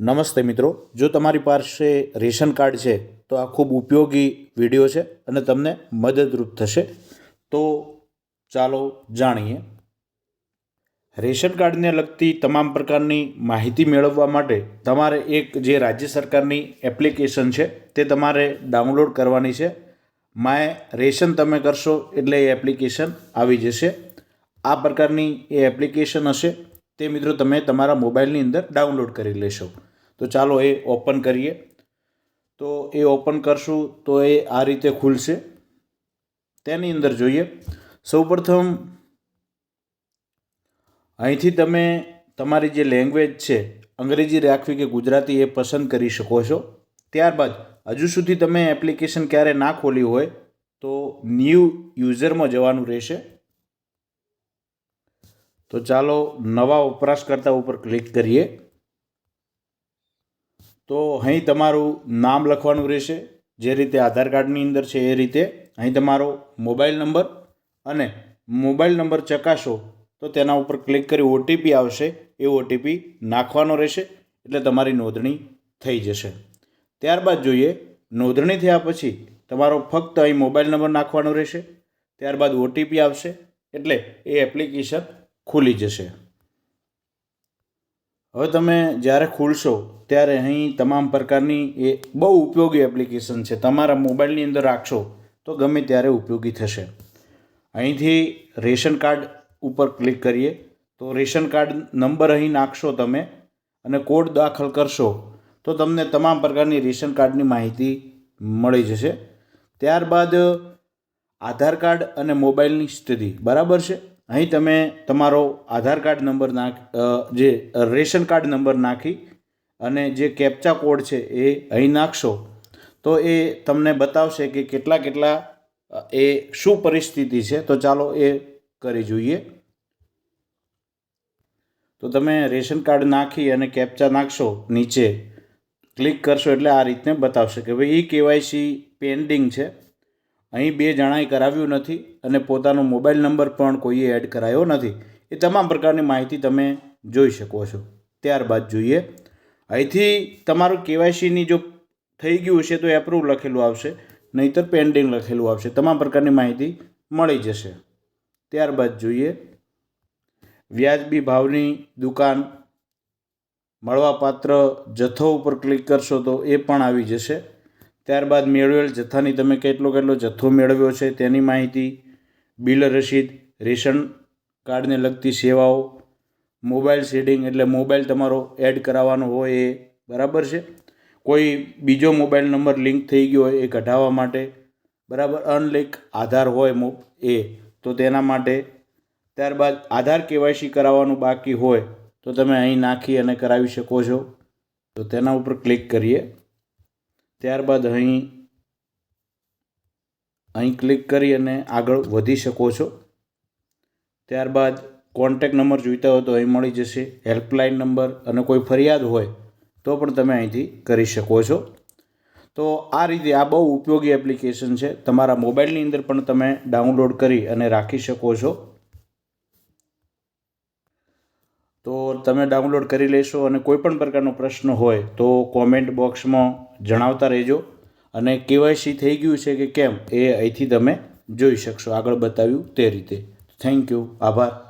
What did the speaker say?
નમસ્તે મિત્રો. જો તમારી પાસે રેશન કાર્ડ છે, તો આ ખૂબ ઉપયોગી વીડિયો છે અને તમને મદદરૂપ થશે. તો ચાલો જાણીએ. રેશન કાર્ડને લગતી તમામ પ્રકારની માહિતી મેળવવા માટે તમારે એક જે રાજ્ય સરકારની એપ્લિકેશન છે, તે તમારે ડાઉનલોડ કરવાની છે. માય રેશન તમે કરશો એટલે એ એપ્લિકેશન આવી જશે. આ પ્રકારની એ એપ્લિકેશન હશે, તે મિત્રો તમે તમારા મોબાઈલની અંદર ડાઉનલોડ કરી લેશો. તો ચાલો એ ઓપન કરીએ. તો એ ઓપન કરશું તો એ આ રીતે ખુલશે. તેની અંદર જોઈએ. સૌપ્રથમ અહીંથી તમે તમારી જે લેંગ્વેજ છે, અંગ્રેજી રાખવી કે ગુજરાતી એ પસંદ કરી શકો છો. ત્યારબાદ હજુ સુધી તમે એપ્લિકેશન ક્યારે ના ખોલી હોય તો ન્યૂ યુઝરમાં જવાનું રહેશે. તો ચાલો નવા વપરાશકર્તા ઉપર ક્લિક કરીએ. તો અહીં તમારું નામ લખવાનું રહેશે. જે રીતે આધાર કાર્ડની અંદર છે એ રીતે અહીં તમારો મોબાઈલ નંબર અને મોબાઈલ નંબર ચકાસો તો તેના ઉપર ક્લિક કરી ઓટીપી આવશે. એ ઓટીપી નાખવાનો રહેશે. એટલે તમારી નોંધણી થઈ જશે. ત્યારબાદ જોઈએ, નોંધણી થયા પછી તમારો ફક્ત અહીં મોબાઈલ નંબર નાખવાનો રહેશે. ત્યારબાદ ઓટીપી આવશે. એટલે એ એપ્લિકેશન ખુલી જશે. હવે તમે જ્યારે ખોલશો, ત્યારે અહીં તમામ પ્રકારની એ બહુ ઉપયોગી એપ્લિકેશન છે. તમારા મોબાઈલની અંદર રાખશો, તો ગમે ત્યારે ઉપયોગી થશે. અહીંથી રેશન કાર્ડ ઉપર ક્લિક કરીએ, તો રેશન કાર્ડ નંબર અહીં નાખશો તમે અને કોડ દાખલ કરશો, તો તમને તમામ પ્રકારની રેશન કાર્ડની માહિતી મળી જશે. ત્યારબાદ આધાર કાર્ડ અને મોબાઈલની સ્થિતિ. બરાબર છે? અહીં તમે તમારો આધાર કાર્ડ નંબર નાખ જે રેશન કાર્ડ નંબર નાખી અને જે કેપ્ચા કોડ છે એ અહીં નાખશો, તો એ તમને બતાવશે કે કેટલા કેટલા એ શું પરિસ્થિતિ છે. તો ચાલો એ કરી જોઈએ. તો તમે રેશન કાર્ડ નાખી અને કેપ્ચા નાખશો નીચે. ક્લિક કરશો એટલે આ રીતને બતાવશે કે ભાઈ ઈ કેવાયસી પેન્ડિંગ છે. અહીં બે જણાએ કરાવ્યું નથી અને પોતાનો મોબાઈલ નંબર પણ કોઈએ એડ કરાયો નથી. એ તમામ પ્રકારની માહિતી તમે જોઈ શકો છો. ત્યારબાદ જોઈએ. અહીંથી તમારું કેવાયસીની જો થઈ ગયું છે તો એપ્રુવ લખેલું આવશે, નહીંતર પેન્ડિંગ લખેલું આવશે. તમામ પ્રકારની માહિતી મળી જશે. ત્યારબાદ જોઈએ. વ્યાજબી ભાવની દુકાન મળવાપાત્ર જથ્થો ઉપર ક્લિક કરશો તો એ પણ આવી જશે. ત્યારબાદ મેળવેલ જથ્થાની તમે કેટલો કેટલો જથ્થો મેળવ્યો છે તેની માહિતી, બિલ રસીદ રેશન કાર્ડને લગતી સેવાઓ, મોબાઈલ સેટિંગ એટલે મોબાઈલ તમારો એડ કરાવવાનો હોય એ બરાબર છે. કોઈ બીજો મોબાઈલ નંબર લિંક થઈ ગયો હોય એ કઢાવવા માટે બરાબર અનલિંક આધાર હોય મો એ. તો તેના માટે ત્યારબાદ આધાર કેવાયસી કરાવવાનું બાકી હોય તો તમે અહીં નાખી અને કરાવી શકો છો. તો તેના ઉપર ક્લિક કરીએ. ત્યારબાદ અહીં અહીં ક્લિક કરી અને આગળ વધી શકો છો. ત્યારબાદ કોન્ટેક નંબર જોઈતા હોય તો અહીં મળી જશે, હેલ્પલાઇન નંબર અને કોઈ ફરિયાદ હોય તો પણ તમે અહીંથી કરી શકો છો. તો આ રીતે આ બહુ ઉપયોગી એપ્લિકેશન છે. તમારા મોબાઈલની અંદર પણ તમે ડાઉનલોડ કરી અને રાખી શકો છો. તો તમે ડાઉનલોડ કરી લેશો અને કોઈ પણ પ્રકારનો પ્રશ્ન હોય તો કોમેન્ટ બોક્સમાં જણાવતા રહેજો. અને કેવાયસી થઈ ગયું છે કે કેમ એ અહીંથી તમે જોઈ શકશો. આગળ બતાવ્યું તે રીતે. થેન્ક યુ આભાર.